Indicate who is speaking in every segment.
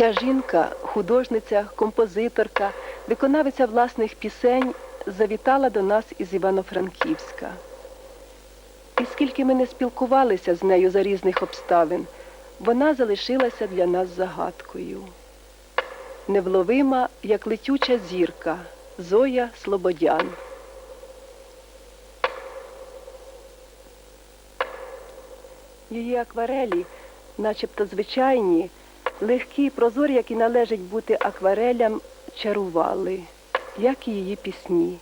Speaker 1: Ця жінка, художниця, композиторка, виконавиця власних пісень, завітала до нас із Івано-Франківська. І скільки ми не спілкувалися з нею за різних обставин, вона залишилася для нас загадкою. Невловима, як летюча зірка, Зоя Слободян. Її акварелі, начебто звичайні, легкі і прозорі, які належить бути акварелям, чарували, як і її пісні.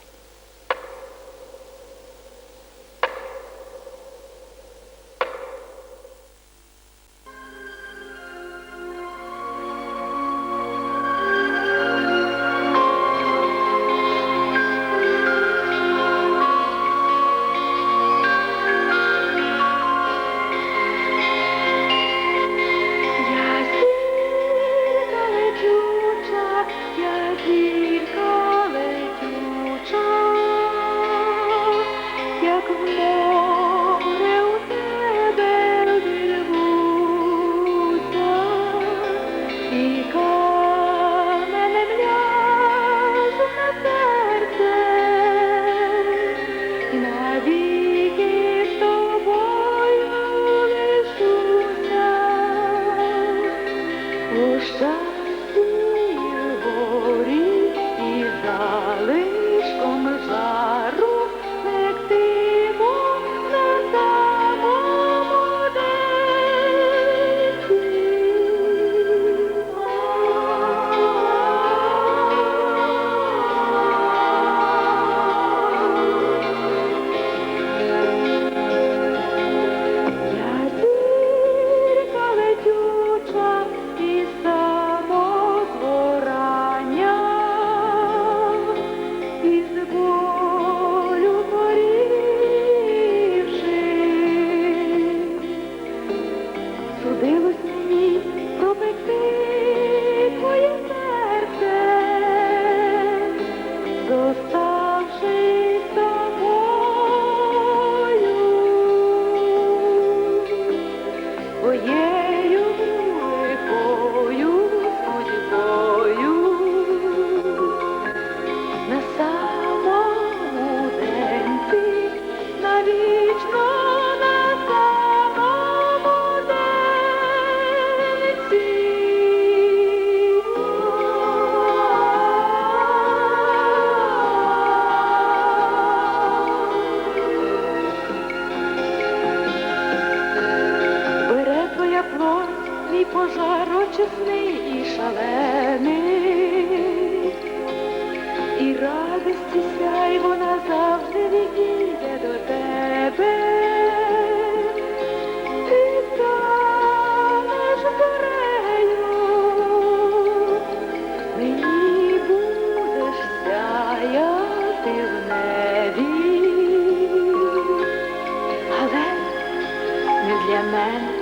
Speaker 2: І горі і залишком мій пожар очисний і шалений, і радості сяй вона завжди відійде до тебе. Ти станеш горею, мені будеш сяяти в небі, але не для мене.